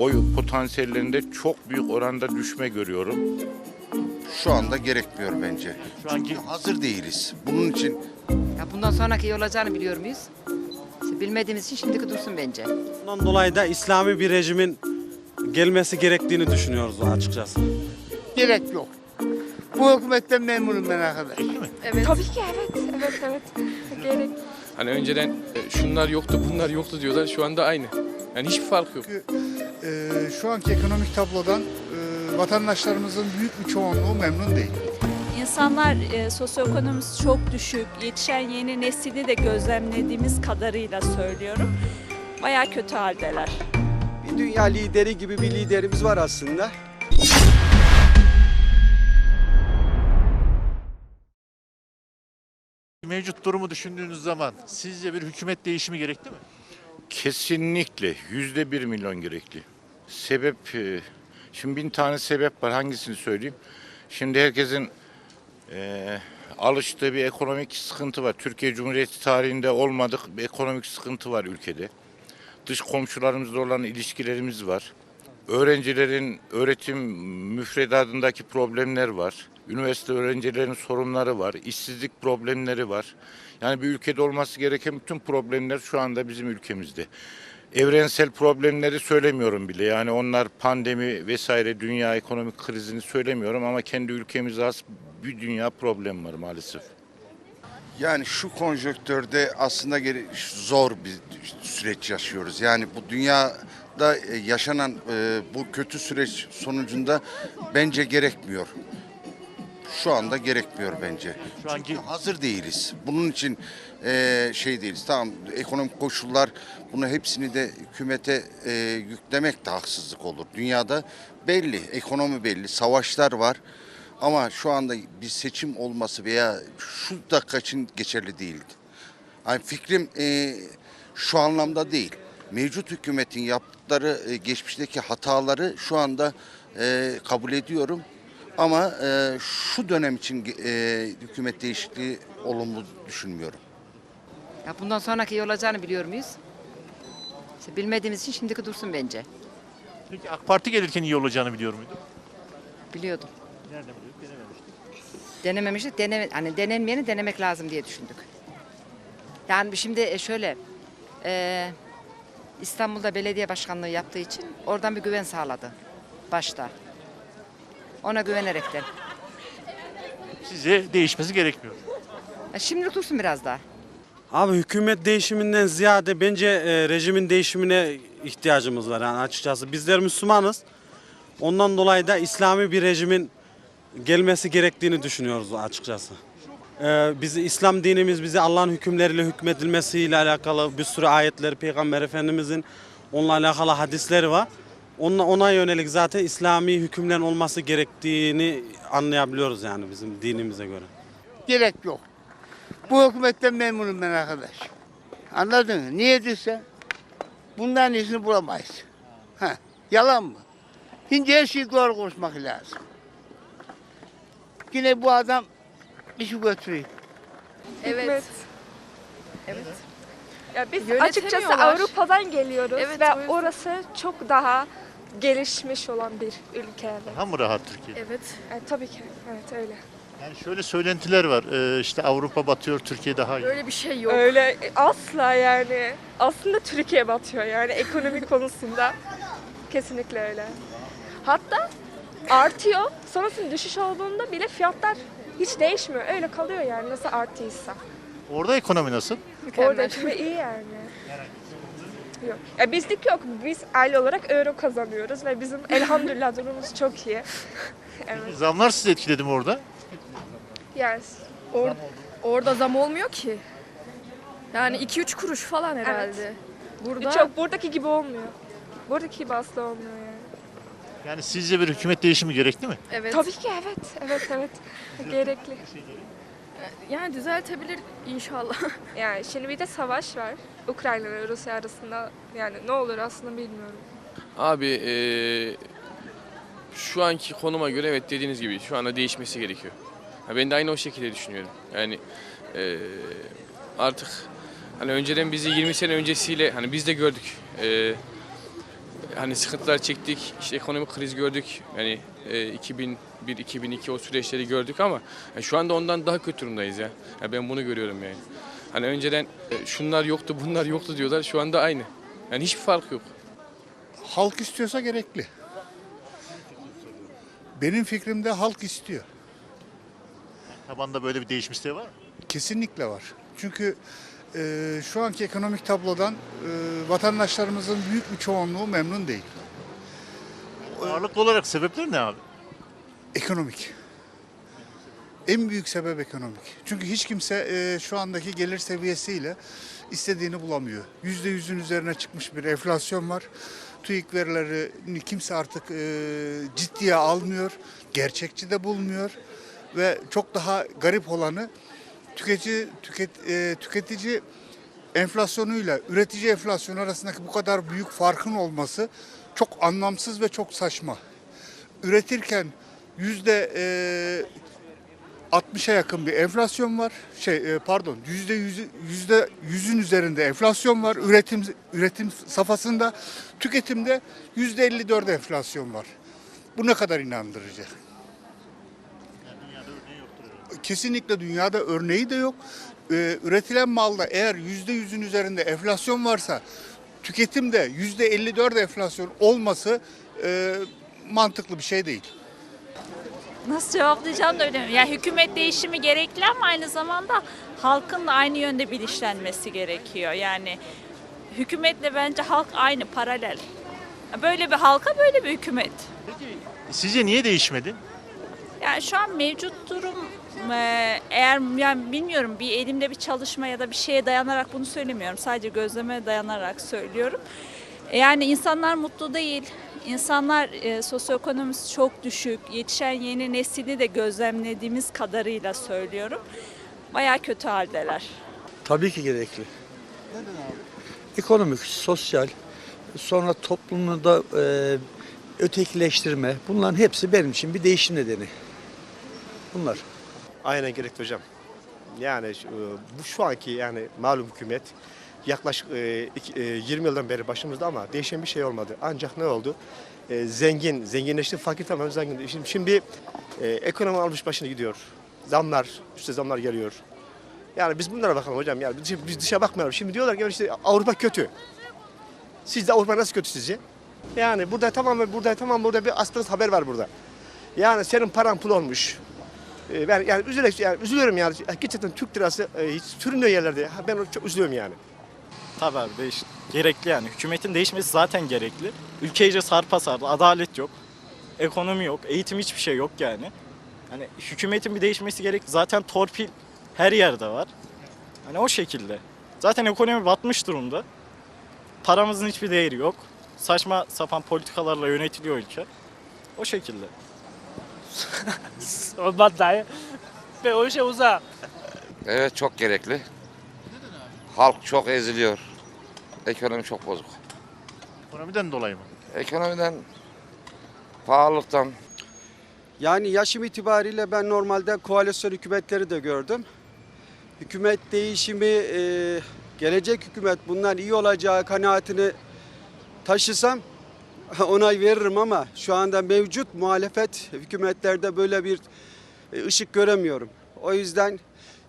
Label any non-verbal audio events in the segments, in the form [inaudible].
oy potansiyellerinde çok büyük oranda düşme görüyorum. Şu anda gerekmiyor bence. Şu anki Hazır değiliz. Bunun için Ya bundan sonraki iyi olacağını biliyor muyuz? İşte bilmediğimiz için şimdiki dursun bence. Bundan dolayı da İslami bir rejimin gelmesi gerektiğini düşünüyoruz açıkçası. Gerek yok. Bu hükümetten memnunum ben arkadaş. Evet. Tabii ki evet. Evet evet. [laughs] Gerek. Hani önceden e, şunlar yoktu, bunlar yoktu diyorlar. Şu anda aynı. Yani hiçbir fark yok. Ee, şu anki ekonomik tablodan e, vatandaşlarımızın büyük bir çoğunluğu memnun değil. İnsanlar e, sosyoekonomisi çok düşük. Yetişen yeni nesili de gözlemlediğimiz kadarıyla söylüyorum. Bayağı kötü haldeler. Bir dünya lideri gibi bir liderimiz var aslında. mevcut durumu düşündüğünüz zaman sizce bir hükümet değişimi gerekli mi? Kesinlikle yüzde bir milyon gerekli. Sebep, e, şimdi bin tane sebep var hangisini söyleyeyim? Şimdi herkesin e, alıştığı bir ekonomik sıkıntı var. Türkiye Cumhuriyeti tarihinde olmadık bir ekonomik sıkıntı var ülkede. Dış komşularımızla olan ilişkilerimiz var. Öğrencilerin öğretim müfredatındaki problemler var. Üniversite öğrencilerin sorunları var. İşsizlik problemleri var. Yani bir ülkede olması gereken bütün problemler şu anda bizim ülkemizde. Evrensel problemleri söylemiyorum bile. Yani onlar pandemi vesaire dünya ekonomik krizini söylemiyorum ama kendi ülkemize has bir dünya problem var maalesef. yani şu konjonktörde aslında zor bir süreç yaşıyoruz. Yani bu dünyada e, yaşanan e, bu kötü süreç sonucunda bence gerekmiyor. Şu anda gerekmiyor bence. Şu anki Hazır değiliz. Bunun için eee, şey değiliz. Tamam ekonomik koşullar bunu hepsini de hükümete eee, yüklemek de haksızlık olur. Dünyada belli, ekonomi belli, savaşlar var. Ama şu anda bir seçim olması veya şu dakika için geçerli değil. Yani fikrim eee, şu anlamda değil. Mevcut hükümetin yaptıkları eee, geçmişteki hataları şu anda eee, kabul ediyorum. Ama eee, şu dönem için eee, hükümet değişikliği olumlu düşünmüyorum. Ya bundan sonraki iyi olacağını biliyor muyuz? İşte bilmediğimiz için şimdiki dursun bence. peki AK Parti gelirken iyi olacağını biliyor muydu? Biliyordum. Nereden biliyorduk? Denememiştik. Denememiştik. Deneme, hani denenmeyeni denemek lazım diye düşündük. Yani şimdi e, şöyle e, İstanbul'da belediye başkanlığı yaptığı için oradan bir güven sağladı başta. Ona güvenerekten. Sizce değişmesi gerekmiyor. Ya Şimdilik dursun biraz daha. Abi hükümet değişiminden ziyade bence e, rejimin değişimine ihtiyacımız var yani açıkçası. Bizler Müslümanız. Ondan dolayı da İslami bir rejimin gelmesi gerektiğini düşünüyoruz açıkçası. Ee, bizi İslam dinimiz bizi Allah'ın hükümleriyle hükmedilmesiyle alakalı bir sürü ayetleri Peygamber Efendimizin onunla alakalı hadisleri var. Ona, ona yönelik zaten İslami hükümlerin olması gerektiğini anlayabiliyoruz yani bizim dinimize göre. Gerek yok. Bu hükümetten memnunum ben arkadaş. Anladın mı? Niye dese bundan iyisini bulamayız. Ha, yalan mı? Şimdi her şeyi doğru konuşmak lazım. Yine bu adam işi götürüyor. Evet. Evet. Ya biz açıkçası Avrupa'dan geliyoruz Evet, ve orası çok daha gelişmiş olan bir ülke. Evet. Daha mı rahat Türkiye? Evet. Yani tabii ki. Evet öyle. Yani şöyle söylentiler var. Ee, işte Avrupa batıyor, Türkiye daha iyi. Öyle bir şey yok. Öyle asla yani. Aslında Türkiye batıyor yani ekonomi konusunda. Kesinlikle öyle. Hatta artıyor. Sonrasında düşüş olduğunda bile fiyatlar hiç değişmiyor. Öyle kalıyor yani nasıl arttıysa. Orada ekonomi nasıl? Orada kimi iyi yani. Yok. Ya bizlik yok. Biz aile olarak euro kazanıyoruz ve bizim [laughs] elhamdülillah durumumuz çok iyi. evet. Zamlar sizi etkiledi mi orada? Yani Or- orada zam olmuyor ki. Yani 2-3 kuruş falan herhalde. Burada çok buradaki gibi olmuyor. Buradaki gibi asla olmuyor yani. Yani sizce bir hükümet değişimi gerekli mi? evet. Tabii ki evet. Evet evet. Gerekli. Yani düzeltebilir inşallah. [laughs] Yani şimdi bir de savaş var. Ukrayna ve Rusya arasında. Yani ne olur aslında bilmiyorum. Abi eee, şu anki konuma göre evet dediğiniz gibi şu anda değişmesi gerekiyor. Ha, ben de aynı o şekilde düşünüyorum. Yani eee, artık hani önceden bizi 20 sene öncesiyle hani biz de gördük. Eee, hani sıkıntılar çektik, işte ekonomik kriz gördük. Yani e, 2001-2002 o süreçleri gördük ama yani şu anda ondan daha kötü durumdayız ya. Yani ben bunu görüyorum yani. Hani önceden e, şunlar yoktu, bunlar yoktu diyorlar. Şu anda aynı. Yani hiçbir fark yok. Halk istiyorsa gerekli. Benim fikrimde halk istiyor. Tabanda böyle bir değişim isteği var mı? Kesinlikle var. Çünkü e, şu anki ekonomik tablodan e, vatandaşlarımızın büyük bir çoğunluğu memnun değil. Ağırlıklı olarak sebepleri ne abi? Ekonomik. En büyük sebep ekonomik. Çünkü hiç kimse e, şu andaki gelir seviyesiyle istediğini bulamıyor. Yüzde yüzün üzerine çıkmış bir enflasyon var. TÜİK verilerini kimse artık e, ciddiye almıyor. Gerçekçi de bulmuyor. Ve çok daha garip olanı tüketici, tüket, e, tüketici enflasyonuyla üretici enflasyonu arasındaki bu kadar büyük farkın olması çok anlamsız ve çok saçma. Üretirken yüzde e, 60'a yakın bir enflasyon var. Şey e, pardon yüzde yüzde yüzün üzerinde enflasyon var. Üretim üretim safhasında tüketimde yüzde 54 enflasyon var. Bu ne kadar inandırıcı? Kesinlikle dünyada örneği de yok. Ee, üretilen malda eğer yüzde yüzün üzerinde enflasyon varsa tüketimde yüzde 54 enflasyon olması e, mantıklı bir şey değil. Nasıl cevaplayacağım da bilemiyorum. Yani hükümet değişimi gerekli ama aynı zamanda halkın da aynı yönde bilinçlenmesi gerekiyor. Yani hükümetle bence halk aynı, paralel. Böyle bir halka böyle bir hükümet. Sizce niye değişmedi? Yani şu an mevcut durum e, eğer yani bilmiyorum bir elimde bir çalışma ya da bir şeye dayanarak bunu söylemiyorum. Sadece gözleme dayanarak söylüyorum. E, Yani insanlar mutlu değil. İnsanlar e, sosyoekonomisi çok düşük. Yetişen yeni nesili de gözlemlediğimiz kadarıyla söylüyorum. Baya kötü haldeler. Tabii ki gerekli. Ekonomik, sosyal, sonra toplumu da e, ötekileştirme bunların hepsi benim için bir değişim nedeni. Bunlar. Aynen gerekli hocam. Yani şu- bu şu anki yani malum hükümet yaklaşık e, iki- e, 20 yıldan beri başımızda ama değişen bir şey olmadı. Ancak ne oldu? E, zengin, zenginleşti, fakir tamamen zengin. Şimdi, şimdi e, ekonomi almış başını gidiyor. Zamlar, üstte zamlar geliyor. Yani biz bunlara bakalım hocam. Yani biz, dışa bakmayalım. Şimdi diyorlar ki işte Avrupa kötü. Sizce Avrupa nasıl kötü sizce? Yani burada tamamen burada tamam burada bir aslında haber var burada. Yani senin paran pul olmuş. Ee, Ben yani üzülüyorum, yani üzülüyorum yani. Gerçekten Türk lirası e, hiç sürünüyor yerlerde. Ben çok üzülüyorum yani. Tabii abi değiş gerekli yani. Hükümetin değişmesi zaten gerekli. Ülke iyice sarpa sardı. Adalet yok. Ekonomi yok. Eğitim hiçbir şey yok yani. Hani hükümetin bir değişmesi gerekli. Zaten torpil her yerde var. Hani o şekilde. Zaten ekonomi batmış durumda. Paramızın hiçbir değeri yok. Saçma sapan politikalarla yönetiliyor ülke. O şekilde. [laughs] Olmaz dayı. Ve o şey uza. Evet çok gerekli. Halk çok eziliyor. Ekonomi çok bozuk. Ekonomiden dolayı mı? Ekonomiden, pahalılıktan, Yani yaşım itibariyle ben normalde koalisyon hükümetleri de gördüm. Hükümet değişimi, e, gelecek hükümet bundan iyi olacağı kanaatini taşısam [laughs] onay veririm ama şu anda mevcut muhalefet hükümetlerde böyle bir e, ışık göremiyorum. O yüzden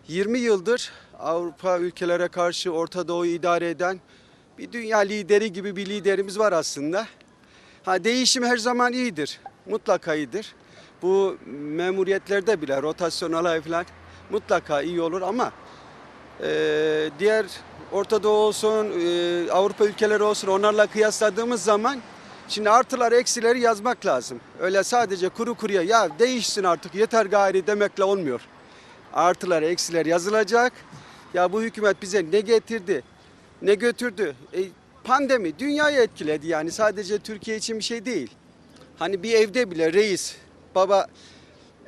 20 yıldır Avrupa ülkelere karşı Orta Doğu'yu idare eden bir dünya lideri gibi bir liderimiz var aslında. Ha değişim her zaman iyidir. Mutlaka iyidir. Bu memuriyetlerde bile rotasyon alay falan mutlaka iyi olur ama e, diğer Orta Doğu olsun, e, Avrupa ülkeleri olsun onlarla kıyasladığımız zaman şimdi artılar eksileri yazmak lazım. Öyle sadece kuru kuruya ya değişsin artık yeter gayri demekle olmuyor. Artılar eksiler yazılacak. Ya bu hükümet bize ne getirdi, ne götürdü? E, pandemi dünyayı etkiledi yani sadece Türkiye için bir şey değil. Hani bir evde bile reis, baba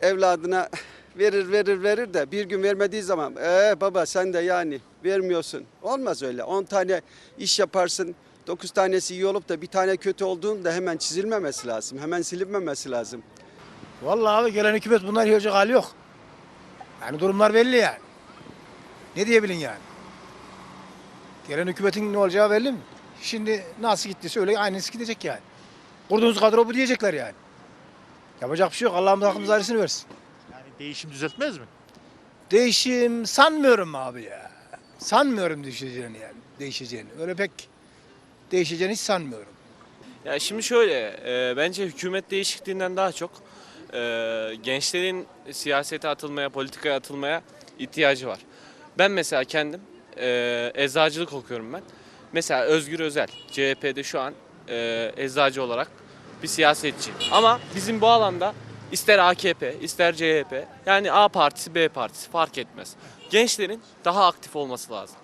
evladına [laughs] verir verir verir de bir gün vermediği zaman ee baba sen de yani vermiyorsun. Olmaz öyle. 10 tane iş yaparsın. 9 tanesi iyi olup da bir tane kötü olduğunda hemen çizilmemesi lazım. Hemen silinmemesi lazım. Vallahi abi gelen hükümet bunlar yiyecek hali yok. Yani durumlar belli yani. Ne diyebilin yani? Gelen hükümetin ne olacağı belli mi? Şimdi nasıl gittiyse öyle aynısı gidecek yani. Kurduğunuz kadro bu diyecekler yani. Yapacak bir şey yok. Allah'ımız hakkımız ayrısını versin. Yani değişim düzeltmez mi? Değişim sanmıyorum abi ya. Sanmıyorum değişeceğini yani. Değişeceğini. Öyle pek değişeceğini hiç sanmıyorum. Ya şimdi şöyle, e, bence hükümet değişikliğinden daha çok e, gençlerin siyasete atılmaya, politikaya atılmaya ihtiyacı var. Ben mesela kendim e, eczacılık okuyorum ben. Mesela Özgür Özel, CHP'de şu an e, eczacı olarak bir siyasetçi. Ama bizim bu alanda ister AKP, ister CHP, yani A partisi, B partisi fark etmez. Gençlerin daha aktif olması lazım.